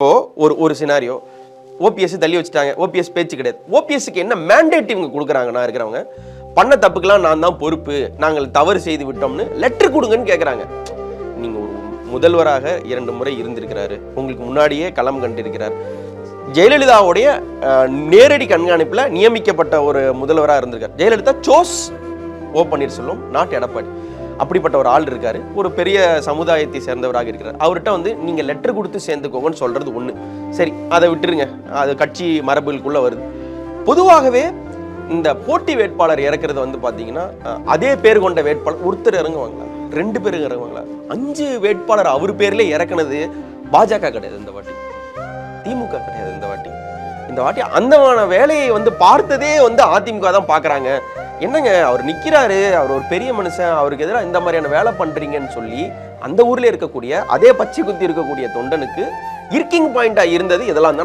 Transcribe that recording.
இப்போ ஒரு ஒரு சினாரியோ ஓபிஎஸ் தள்ளி வச்சுட்டாங்க. ஓபிஎஸ் பேச்சு கிடையாது. ஓபிஎஸ்க்கு என்ன மேண்டேட் இவங்க கொடுக்குறாங்கன்னா இருக்கிறவங்க. பண்ண தப்புக்கெல்லாம் நான் தான் பொறுப்பு. நாங்கள் தவறு செய்து விட்டோம்னு லெட்டர் கொடுங்கன்னு கேட்குறாங்க நீங்கள் முதல்வராக இரண்டு முறை இருந்திருக்கிறாரு. உங்களுக்கு முன்னாடியே களம் கண்டிருக்கிறார். ஜெயலலிதாவுடைய நேரடி கண்காணிப்பில் நியமிக்கப்பட்ட ஒரு முதல்வராக இருந்திருக்கார். Jayalalithaa choice! O Panneerselvam not Edappadi. அப்படிப்பட்ட ஒரு ஆள் இருக்காரு. ஒரு பெரிய சமுதாயத்தை சேர்ந்தவராக இருக்கிறார். அவர்கிட்ட வந்து நீங்க லெட்டர் கொடுத்து சேர்ந்துக்கோங்கன்னு சொல்றது ஒன்று சரி அதை விட்டுருங்க. அது கட்சி மரபுகளுக்குள்ள வருது. பொதுவாகவே இந்த போட்டி வேட்பாளர் இறக்குறது வந்து பாத்தீங்கன்னா அதே பேர் கொண்ட வேட்பாளர் ஒருத்தர் இறங்குவாங்களா? ரெண்டு பேர் இறங்குவாங்களா? அஞ்சு வேட்பாளர் அவர் பேர்ல இறக்குனது பாஜக கிடையாது இந்த வாட்டி. திமுக கிடையாது இந்த வாட்டி. இந்த வாட்டி அந்தமான வேலையை வந்து பார்த்ததே வந்து அதிமுக தான் பார்க்குறாங்க. என்னங்க அவர் நிற்கிறாரு அவர் ஒரு பெரிய மனுஷன் அவருக்கு எதிராக இந்த மாதிரியான வேலை பண்ணுறீங்கன்னு சொல்லி அந்த ஊரில் இருக்கக்கூடிய அதே பச்சை குத்தி இருக்கக்கூடிய தொண்டனுக்கு இர்க்கிங் பாயிண்டாக இருந்தது இதெல்லாம் தான்